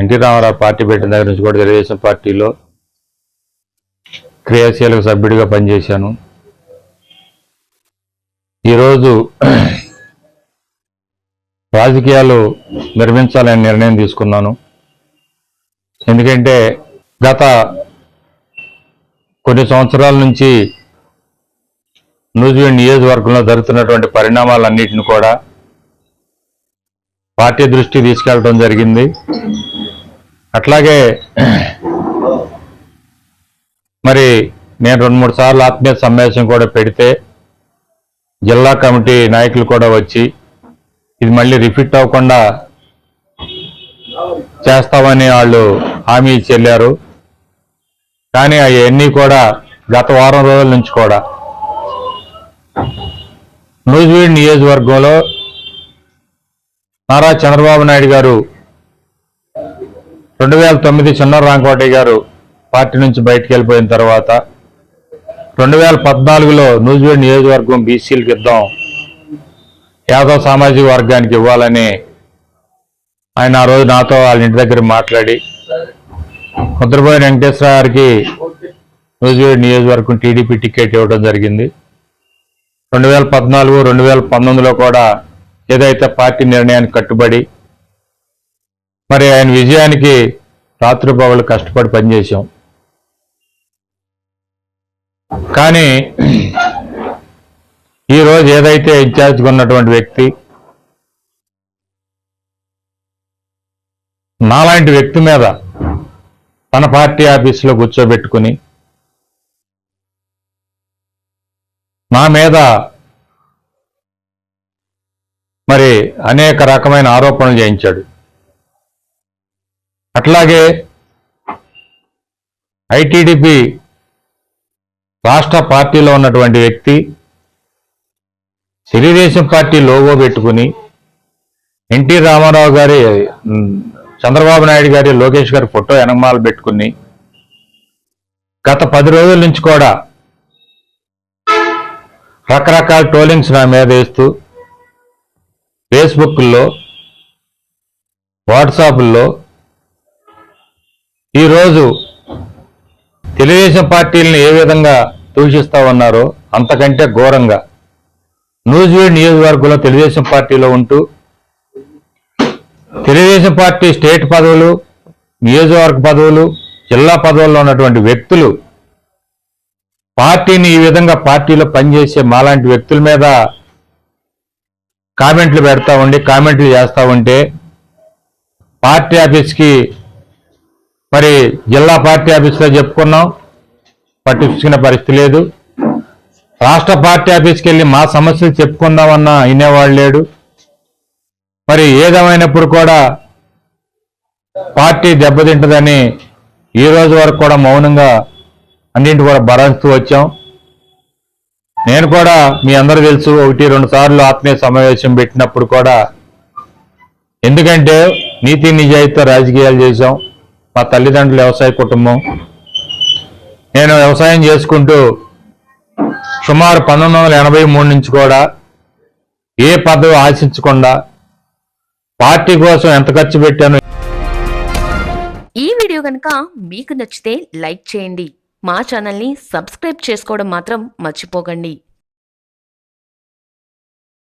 NT Ramarao party పెట్టిన దగ్గర నుంచి కూడా తెలుగుదేశం పార్టీలో క్రియాశీలక సభ్యుడిగా పనిచేశాను. ఈరోజు రాజకీయాలు నిర్మించాలని నిర్ణయం తీసుకున్నాను. ఎందుకంటే గత కొన్ని సంవత్సరాల నుంచి నూజివీడ్ నియోజకవర్గంలో జరుగుతున్నటువంటి పరిణామాలన్నింటిని కూడా పార్టీ దృష్టికి తీసుకెళ్ళడం జరిగింది. అట్లాగే మరి నేను రెండు మూడు సార్లు ఆత్మీయ సమావేశం కూడా పెడితే జిల్లా కమిటీ నాయకులు కూడా వచ్చి ఇది మళ్ళీ రిపీట్ అవ్వకుండా చేస్తామని వాళ్ళు హామీ ఇచ్చి వెళ్ళారు కానీ అవన్నీ కూడా గత వారం రోజుల నుంచి కూడా. నూజివీడ్ నియోజకవర్గంలో నారా చంద్రబాబు నాయుడు గారు రెండు వేల తొమ్మిది చిన్న రాంకోటి గారు పార్టీ నుంచి బయటకు వెళ్ళిపోయిన తర్వాత రెండు వేల పద్నాలుగులో నూజివీడ్ నియోజకవర్గం బీసీలకు ఇద్దాం యాదవ్ సామాజిక వర్గానికి ఇవ్వాలని ఆయన ఆ రోజు నాతో వాళ్ళ ఇంటి దగ్గర మాట్లాడి ముద్రపోయిన వెంకటేశ్వర గారికి నూజివీడ్ నియోజకవర్గం టీడీపీ టికెట్ ఇవ్వడం జరిగింది. రెండు వేల పద్నాలుగు రెండు వేల పంతొమ్మిదిలో కూడా ఏదైతే పార్టీ నిర్ణయానికి కట్టుబడి మరి ఆయన విజయానికి రాత్రిపగలు కష్టపడి పనిచేసాం కానీ ఈరోజు ఏదైతే ఇన్ఛార్జ్గా ఉన్నటువంటి వ్యక్తి నాలాంటి వ్యక్తి మీద తన పార్టీ ఆఫీసులో కూర్చోబెట్టుకుని నా మీద మరి అనేక రకమైన ఆరోపణలు చేయించాడు. అట్లాగే ఐటీడీపీ రాష్ట్ర పార్టీలో ఉన్నటువంటి వ్యక్తి తెలుగుదేశం పార్టీ లోగో పెట్టుకుని ఎన్టీ రామారావు గారి చంద్రబాబు నాయుడు గారి లోకేష్ గారి ఫోటో ఎనమాలు పెట్టుకుని గత పది రోజుల నుంచి కూడా రకరకాల ట్రోలింగ్స్ నా మీద వేస్తూ ఫేస్బుక్లో వాట్సాప్లో ఈరోజు తెలుగుదేశం పార్టీలను ఏ విధంగా దూషిస్తా ఉన్నారో అంతకంటే ఘోరంగా. నూజివీడ్ నియోజకవర్గంలో తెలుగుదేశం పార్టీలో ఉంటూ తెలుగుదేశం పార్టీ స్టేట్ పదవులు నియోజకవర్గ పదవులు జిల్లా పదవుల్లో ఉన్నటువంటి వ్యక్తులు పార్టీని ఈ విధంగా పార్టీలో పనిచేసే మాలాంటి వ్యక్తుల మీద కామెంట్లు పెడతా ఉండి కామెంట్లు చేస్తా ఉంటే పార్టీ ఆఫీస్కి మరి జిల్లా పార్టీ ఆఫీస్లో చెప్పుకున్నాం. పట్టించుకునే పరిస్థితి లేదు. రాష్ట్ర పార్టీ ఆఫీస్కి వెళ్ళి మా సమస్యలు చెప్పుకుందామన్నా వినేవాళ్ళు లేడు. మరి ఏదేమైనప్పుడు కూడా పార్టీ దెబ్బతింటదని ఈ రోజు వరకు కూడా మౌనంగా అన్నింటి కూడా భరాస్తూ వచ్చాం. నేను కూడా మీ అందరూ తెలుసు ఒకటి రెండు సార్లు ఆత్మీయ సమావేశం పెట్టినప్పుడు కూడా ఎందుకంటే నీతి నిజాయితీతో రాజకీయాలు చేశాం. మా తల్లిదండ్రులు వ్యవసాయ కుటుంబం. నేను వ్యవసాయం చేసుకుంటూ సుమారు పంతొమ్మిది వందల ఎనభై మూడు నుంచి కూడా ఏ పదవి ఆశించకుండా పార్టీ కోసం ఎంత ఖర్చు పెట్టాను? ఈ వీడియో కనుక మీకు నచ్చితే లైక్ చేయండి. మా ఛానల్ని సబ్స్క్రైబ్ చేసుకోవడం మాత్రం మర్చిపోకండి.